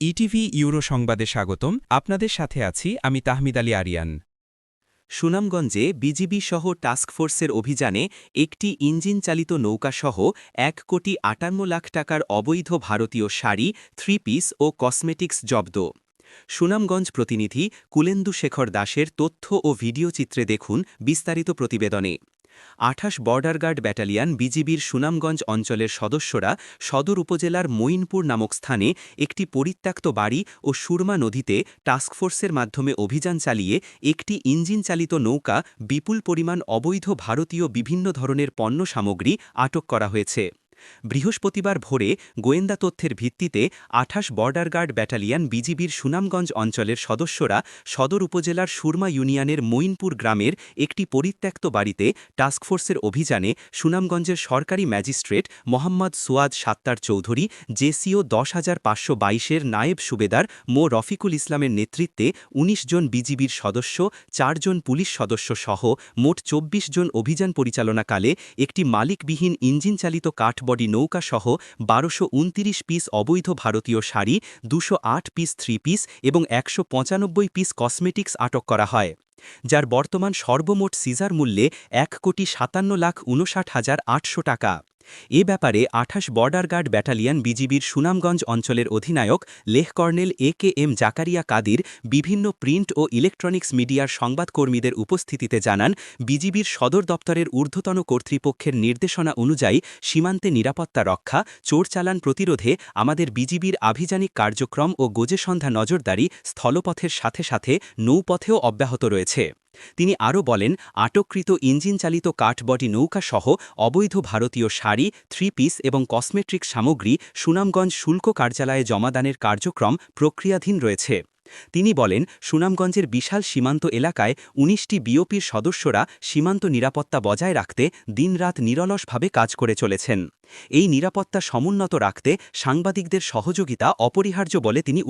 ETV euro সংবাদে স্বাগতম। আপনাদের সাথে আছি আমি তাহমিদ আলী আরিয়ান। সুনামগঞ্জে বিজিবি সহ টাস্কফোর্সের অভিযানে একটি ইঞ্জিন চালিত নৌকাসহ এক কোটি আটান্ন লাখ টাকার অবৈধ ভারতীয় শাড়ি থ্রি পিস ও কসমেটিক্স জব্দ। সুনামগঞ্জ প্রতিনিধি কুলেন্দু শেখর দাসের তথ্য ও ভিডিও চিত্রে দেখুন বিস্তারিত প্রতিবেদনে। আঠাশ বর্ডার গার্ড ব্যাটালিয়ান বিজিবির সুনামগঞ্জ অঞ্চলের সদস্যরা সদর উপজেলার মঈনপুর নামক স্থানে একটি পরিত্যক্ত বাড়ি ও সুরমা নদীতে টাস্কফোর্সের মাধ্যমে অভিযান চালিয়ে একটি ইঞ্জিন চালিত নৌকা বিপুল পরিমাণ অবৈধ ভারতীয় বিভিন্ন ধরনের পণ্য সামগ্রী আটক করা হয়েছে। বৃহস্পতিবার ভোরে গোয়েন্দা তথ্যের ভিত্তিতে আঠাশ বর্ডার গার্ড ব্যাটালিয়ন বিজিবির সুনামগঞ্জ অঞ্চলের সদস্যরা সদর উপজেলার সুরমা ইউনিয়নের মঈনপুর গ্রামের একটি পরিত্যক্ত বাড়িতে টাস্কফোর্সের অভিযানে সুনামগঞ্জের সরকারি ম্যাজিস্ট্রেট মোহাম্মদ সুয়াদ সাত্তার চৌধুরী, জেসিও দশ হাজার পাঁচশো বাইশের নায়েব সুবেদার মো রফিকুল ইসলামের নেতৃত্বে ১৯ জন বিজিবির সদস্য চারজন পুলিশ সদস্য সহ মোট ২৪ জন অভিযান পরিচালনাকালে একটি মালিকবিহীন ইঞ্জিন চালিত কাঠবডি নৌকা সহ বারোশো পিস অবৈধ ভারতীয় শাড়ি, দুশো পিস থ্রি পিস এবং একশো পঁচানব্বই পিস কসমেটিক্স আটক করা হয়, যার বর্তমান সর্বমোট সিজার মূল্যে এক কোটি সাতান্ন লাখ উনষাট হাজার আটশো টাকা। এ ব্যাপারে আঠাশ বর্ডার গার্ড ব্যাটালিয়ন বিজিবির সুনামগঞ্জ অঞ্চলের অধিনায়ক Leh colonel A K M Zakaria Kadir বিভিন্ন প্রিন্ট ও ইলেকট্রনিক্স মিডিয়ার সংবাদকর্মীদের উপস্থিতিতে জানান, বিজিবির সদর দপ্তরের ঊর্ধ্বতন কর্তৃপক্ষের নির্দেশনা অনুযায়ী সীমান্তে নিরাপত্তা রক্ষা, চোর চালান প্রতিরোধে আমাদের বিজিবির আভিযানিক কার্যক্রম ও গোজে সন্ধ্যা নজরদারি স্থলপথের সাথে সাথে নৌপথেও অব্যাহত রয়েছে। তিনি আরও বলেন, আটককৃত ইঞ্জিন চালিত কাঠবডি নৌকাসহ অবৈধ ভারতীয় শাড়ি থ্রি পিস এবং কসমেট্রিক সামগ্রী সুনামগঞ্জ শুল্ক কার্যালয়ে জমাদানের কার্যক্রম প্রক্রিয়াধীন রয়েছে। তিনি বলেন, সুনামগঞ্জের বিশাল সীমান্ত এলাকায় ১৯টি বিওপির সদস্যরা সীমান্ত নিরাপত্তা বজায় রাখতে দিনরাত নিরলসভাবে কাজ করে চলেছেন। এই নিরাপত্তা সমুন্নত রাখতে সাংবাদিকদের সহযোগিতা অপরিহার্য বলে তিনি